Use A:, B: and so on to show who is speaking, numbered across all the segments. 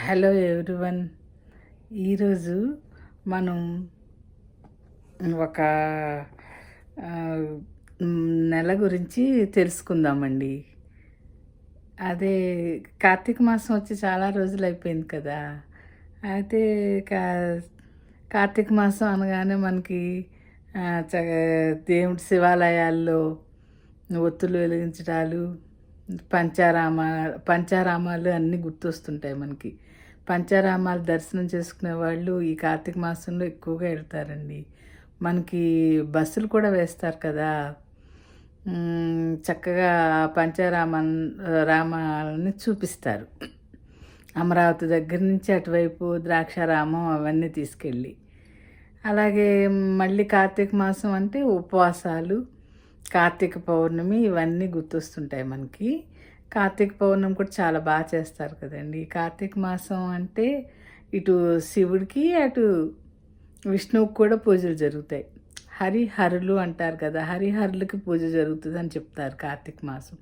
A: Hello everyone. ఈరోజు మనం ఒక నెల గురించి తెలుసుకుందామండి. అదే కార్తీక మాసం వచ్చి చాలా రోజులు అయిపోయింది కదా. అయితే కా కార్తీక మాసం అనగానే మనకి చ దేవుడి శివాలయాల్లో ఒత్తులు వెలిగించడాలు పంచారామ పంచారామాలు అన్నీ గుర్తొస్తుంటాయి మనకి. పంచారామాలు దర్శనం చేసుకునే వాళ్ళు ఈ కార్తీక మాసంలో ఎక్కువగా వెళ్తారండి. మనకి బస్సులు కూడా వేస్తారు కదా. చక్కగా పంచారామ రామాలని చూపిస్తారు. అమరావతి దగ్గర నుంచి అటువైపు ద్రాక్షారామం అవన్నీ తీసుకెళ్ళి. అలాగే మళ్ళీ కార్తీక మాసం అంటే ఉపవాసాలు కార్తీక పౌర్ణమి ఇవన్నీ గుర్తొస్తుంటాయి మనకి. కార్తీక పౌర్ణమి కూడా చాలా బాగా చేస్తారు కదండి. కార్తీక మాసం అంటే ఇటు శివుడికి అటు విష్ణువుకి కూడా పూజలు జరుగుతాయి. హరిహరులు అంటారు కదా హరిహరులకి పూజ జరుగుతుంది అని చెప్తారు కార్తీక మాసం.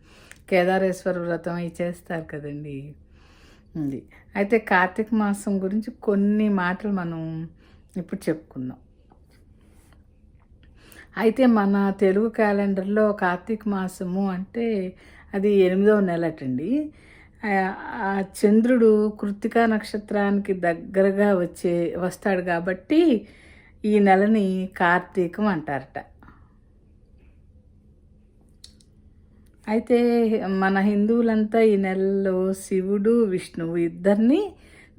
A: కేదారేశ్వర వ్రతం అవి చేస్తారు కదండి. ఉంది. అయితే కార్తీక మాసం గురించి కొన్ని మాటలు మనం ఇప్పుడు చెప్పుకుందాం. అయితే మన తెలుగు క్యాలెండర్లో కార్తీక మాసము అంటే అది ఎనిమిదవ నెలటండి. ఆ- ఆ చంద్రుడు కృత్తికా నక్షత్రానికి దగ్గరగా వచ్చే వస్తాడు కాబట్టి ఈ నెలని కార్తీకం అంటారట. అయితే మన హిందువులంతా ఈ నెలలో శివుడు విష్ణువు ఇద్దరిని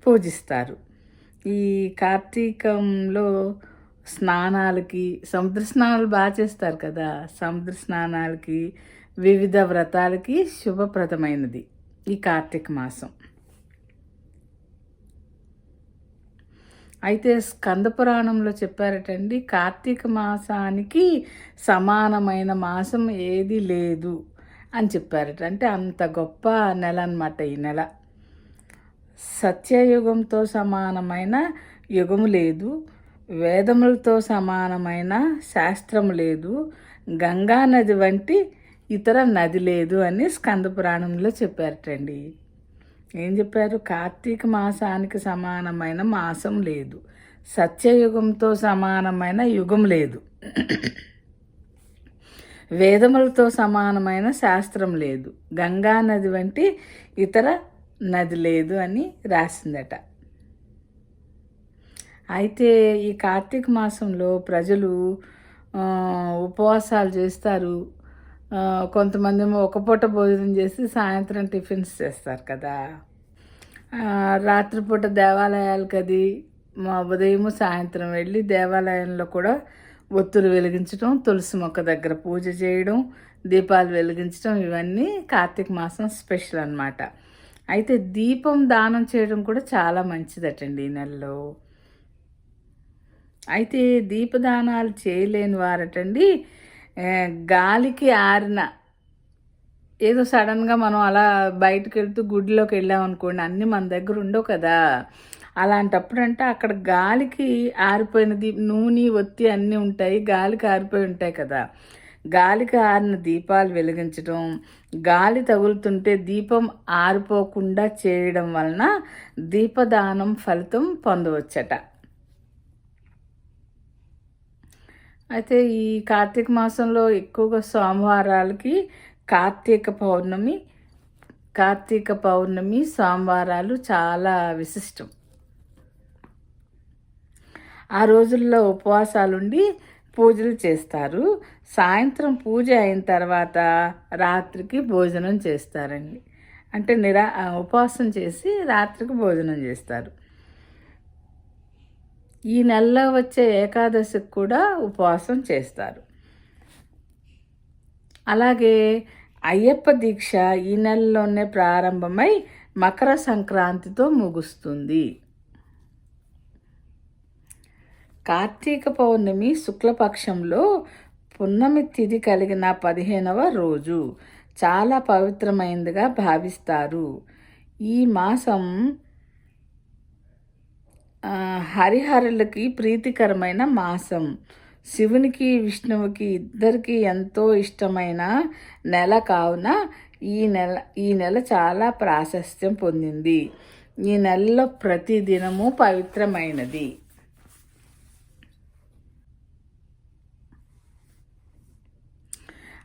A: పూజిస్తారు. ఈ కార్తీకంలో స్నానాలకి సముద్ర స్నానాలు బాగా చేస్తారు కదా. సముద్ర స్నానాలకి వివిధ వ్రతాలకి శుభప్రదమైనది ఈ కార్తీక మాసం. అయితే స్కంద పురాణంలో చెప్పారటండి కార్తీక మాసానికి సమానమైన మాసం ఏది లేదు అని చెప్పారట. అంటే అంత గొప్ప నెల అన్నమాట ఈ నెల. సత్యయుగంతో సమానమైన యుగము లేదు వేదములతో సమానమైన శాస్త్రము లేదు గంగా నది వంటి ఇతర నది లేదు అని స్కంద పురాణంలో చెప్పారటండి. ఏం చెప్పారు? కార్తీక మాసానికి సమానమైన మాసం లేదు. సత్యయుగంతో సమానమైన యుగం లేదు. వేదములతో సమానమైన శాస్త్రం లేదు. గంగా నది వంటి ఇతర నది లేదు అని రాసిందట. అయితే ఈ కార్తీక మాసంలో ప్రజలు ఉపవాసాలు చేస్తారు. కొంతమంది ఒక పూట భోజనం చేసి సాయంత్రం టిఫిన్స్ చేస్తారు కదా. రాత్రిపూట దేవాలయాలకు అది మా ఉదయం సాయంత్రం వెళ్ళి దేవాలయంలో కూడా ఒత్తులు వెలిగించడం తులసి మొక్క దగ్గర పూజ చేయడం దీపాలు వెలిగించడం ఇవన్నీ కార్తీక మాసం స్పెషల్ అనమాట అయితే దీపం దానం చేయడం కూడా చాలా మంచిదటండి ఈ నెలలో. అయితే దీపదానాలు చేయలేని వారటండి గాలికి ఆరిన. ఏదో సడన్గా మనం అలా బయటకు వెళ్తూ గుడిలోకి వెళ్ళామనుకోండి అన్నీ మన దగ్గర ఉండవు కదా. అలాంటప్పుడు అంటే అక్కడ గాలికి ఆరిపోయిన నూనె ఒత్తి అన్నీ ఉంటాయి గాలికి ఆరిపోయి ఉంటాయి కదా. గాలికి ఆరిన దీపాలు వెలిగించడం గాలి తగులుతుంటే దీపం ఆరిపోకుండా చేయడం వలన దీపదానం ఫలితం పొందవచ్చట. అయితే ఈ కార్తీక మాసంలో ఎక్కువగా సోమవారాలకి కార్తీక పౌర్ణమి కార్తీక పౌర్ణమి సోమవారాలు చాలా విశిష్టం. ఆ రోజుల్లో ఉపవాసాలుండి పూజలు చేస్తారు. సాయంత్రం పూజ అయిన తర్వాత రాత్రికి భోజనం చేస్తారండి. అంటే నిరా ఉపవాసం చేసి రాత్రికి భోజనం చేస్తారు. ఈ నెలలో వచ్చే ఏకాదశికి కూడా ఉపవాసం చేస్తారు. అలాగే అయ్యప్ప దీక్ష ఈ నెలలోనే ప్రారంభమై మకర సంక్రాంతితో ముగుస్తుంది. కార్తీక పౌర్ణమి శుక్లపక్షంలో పున్నమి తిథి కలిగిన పదిహేనవ రోజు చాలా పవిత్రమైనదిగా భావిస్తారు. ఈ మాసం హరిహరులకి ప్రీతికరమైన మాసం. శివునికి విష్ణువుకి ఇద్దరికి ఎంతో ఇష్టమైన నెల కావున ఈ నెల ఈ నెల చాలా ప్రాశస్త్యం పొందింది. ఈ నెలలో ప్రతి దినము పవిత్రమైనది.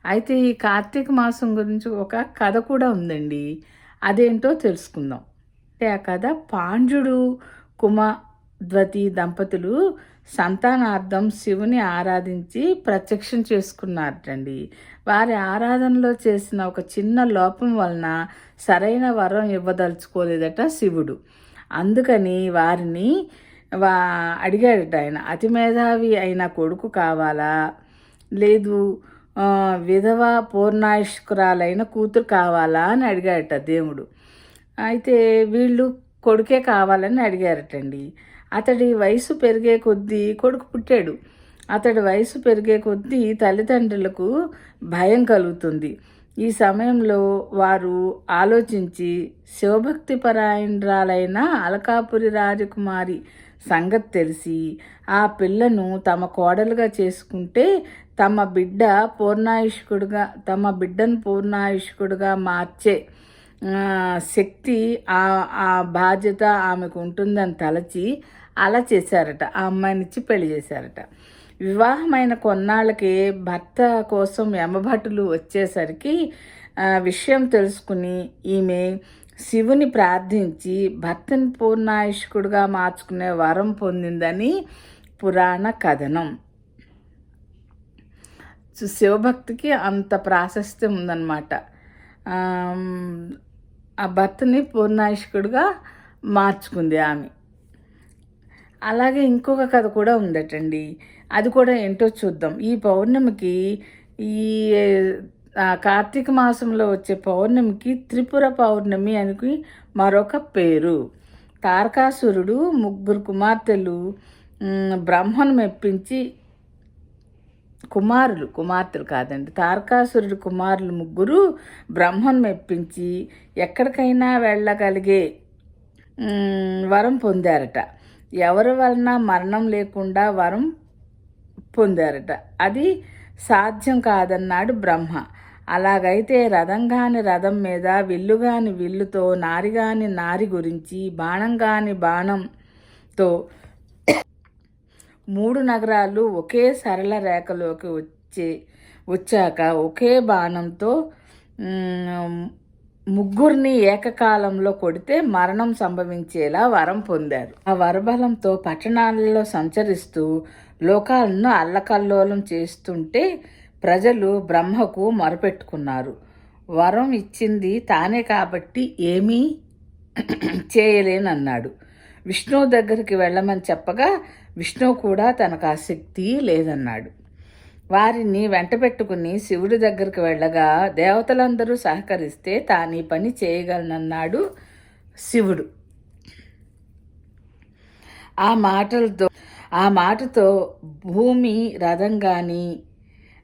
A: అయితే ఈ కార్తీక మాసం గురించి ఒక కథ కూడా ఉందండి. అదేంటో తెలుసుకుందాం. అంటే ఆ కథ పాండ్యుడు కుమద్వతి దంపతులు సంతానార్థం శివుని ఆరాధించి ప్రత్యక్షం చేసుకున్నారటండి. వారి ఆరాధనలో చేసిన ఒక చిన్న లోపం వలన సరైన వరం ఇవ్వదలుచుకోలేదట శివుడు. అందుకని వారిని వా అడిగాడట ఆయన అతి మేధావి అయిన కొడుకు కావాలా? లేదు విధవ పూర్ణాయుష్కురాలైన కూతురు కావాలా? అని అడిగాడట దేవుడు. అయితే వీళ్ళు కొడుకే కావాలని అడిగారటండి. అతడి వయసు పెరిగే కొద్దీ కొడుకు పుట్టాడు. అతడి వయసు పెరిగే కొద్దీ తల్లిదండ్రులకు భయం కలుగుతుంది. ఈ సమయంలో వారు ఆలోచించి శివభక్తి పరాయణరాలైన అలకాపురి రాజకుమారి సంగతి తెలిసి ఆ పిల్లను తమ కోడలుగా చేసుకుంటే తమ బిడ్డ పూర్ణాయుష్కుడుగా తమ బిడ్డను పూర్ణాయుష్కుడుగా మార్చే శక్తి ఆ ఆ బాధ్యత ఆమెకు ఉంటుందని తలచి అలా చేశారట. ఆ అమ్మాయినిచ్చి పెళ్ళి చేశారట. వివాహమైన కొన్నాళ్ళకి భర్త కోసం యమభటులు వచ్చేసరికి విషయం తెలుసుకుని ఈమె శివుని ప్రార్థించి భర్తని పూర్ణాయుష్కుడుగా మార్చుకునే వరం పొందిందని పురాణ కథనం. శివభక్తికి అంత ప్రాశస్త్యం ఉందన్నమాట. ఆ భర్తని పూర్ణాయుష్కుడుగా మార్చుకుంది ఆమె. అలాగే ఇంకొక కథ కూడా ఉందటండి. అది కూడా ఏంటో చూద్దాం. ఈ పౌర్ణమికి ఈ కార్తీక మాసంలో వచ్చే పౌర్ణమికి త్రిపుర పౌర్ణమి అని మరొక పేరు. తారకాసురుడు ముగ్గురు కుమార్తెలు బ్రహ్మను మెప్పించి కుమారులు కుమార్తెలు కాదండి. తారకాసురుడు కుమారులు ముగ్గురు బ్రహ్మను మెప్పించి ఎక్కడికైనా వెళ్ళగలిగే వరం పొందారట. ఎవరి వలన మరణం లేకుండా వరం పొందారట. అది సాధ్యం కాదన్నాడు బ్రహ్మ. అలాగైతే రథంగాని రథం మీద విల్లుగాని విల్లుతో నారిగాని నారి గురించి బాణంగాని బాణంతో మూడు నగరాలు ఒకే సరళ రేఖలోకి వచ్చే వచ్చాక ఒకే బాణంతో ముగ్గురిని ఏకకాలంలో కొడితే మరణం సంభవించేలా వరం పొందారు. ఆ వరబలంతో పట్టణాలలో సంచరిస్తూ లోకాలను అల్లకల్లోలం చేస్తుంటే ప్రజలు బ్రహ్మకు మొరపెట్టుకున్నారు. వరం ఇచ్చింది తానే కాబట్టి ఏమీ చేయలేనన్నాడు. విష్ణువు దగ్గరికి వెళ్ళమని చెప్పగా విష్ణువు కూడా తనకు ఆసక్తి లేదన్నాడు. వారిని వెంట పెట్టుకుని శివుడి దగ్గరికి వెళ్ళగా దేవతలందరూ సహకరిస్తే తాను ఈ పని చేయగలనన్నాడు శివుడు. ఆ మాటలతో ఆ మాటతో భూమి రథంగాని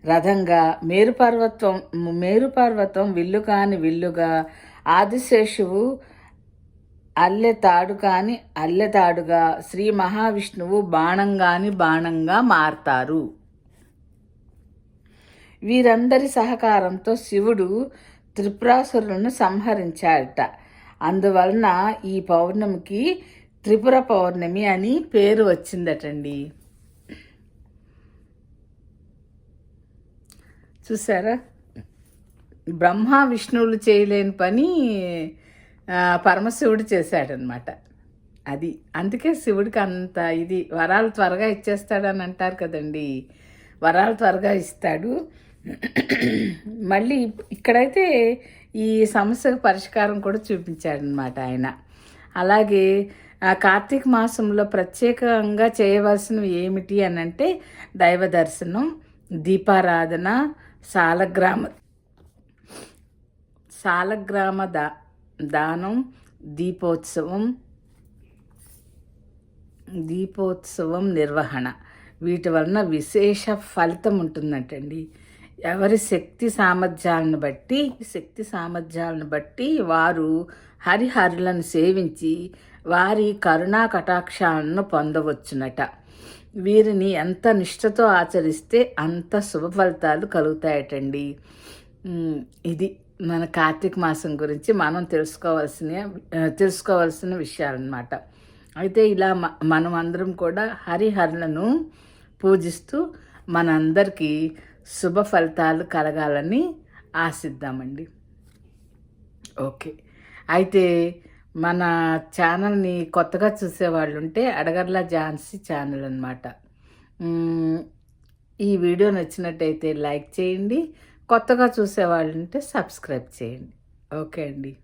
A: రథంగా మేరుపర్వతం మేరుపర్వతం విల్లు కాని విల్లుగా ఆదిశేషువు అల్లెతాడు కాని అల్లెతాడుగా శ్రీ మహావిష్ణువు బాణంగాని బాణంగా మారతారు. వీరందరి సహకారంతో శివుడు త్రిపురాసురులను సంహరించాడట. అందువలన ఈ పౌర్ణమికి త్రిపుర పౌర్ణమి అని పేరు వచ్చిందటండి. చూసారా? బ్రహ్మ విష్ణువులు చేయలేని పని పరమశివుడు చేశాడనమాట. అది. అందుకే శివుడికి అంత ఇది వరాలు త్వరగా ఇచ్చేస్తాడని అంటారు కదండి. వరాలు త్వరగా ఇస్తాడు. మళ్ళీ ఇక్కడైతే ఈ సమస్యకు పరిష్కారం కూడా చూపించాడనమాట ఆయన. అలాగే కార్తీక మాసంలో ప్రత్యేకంగా చేయవలసినవి ఏమిటి అని అంటే దైవ దర్శనం దీపారాధన సాలగ్రామ సాలగ్రామ దా దానం దీపోత్సవం దీపోత్సవం నిర్వహణ. వీటి వలన విశేష ఫలితం ఉంటుందంటండి. ఎవరి శక్తి సామర్థ్యాలను బట్టి శక్తి సామర్థ్యాలను బట్టి వారు హరిహరులను సేవించి వారి కరుణా కటాక్షాలను పొందవచ్చునట. వీరిని ఎంత నిష్ఠతో ఆచరిస్తే అంత శుభ ఫలితాలు కలుగుతాయటండి. ఇది. మన కార్తీక మాసం గురించి మనం తెలుసుకోవాల్సిన తెలుసుకోవాల్సిన విషయాలన్నమాట. అయితే ఇలా మనం అందరం కూడా హరిహరులను పూజిస్తూ మనందరికీ శుభ ఫలితాలు కలగాలని ఆశిద్దామండి. ఓకే. అయితే మన ఛానల్ని కొత్తగా చూసేవాళ్ళు ఉంటే అడగర్ల ఝాన్సీ ఛానల్ అనమాట ఈ వీడియో నచ్చినట్టయితే లైక్ చేయండి కొత్తగా చూసేవాళ్ళు ఉంటే సబ్స్క్రైబ్ చేయండి. ఓకే అండి.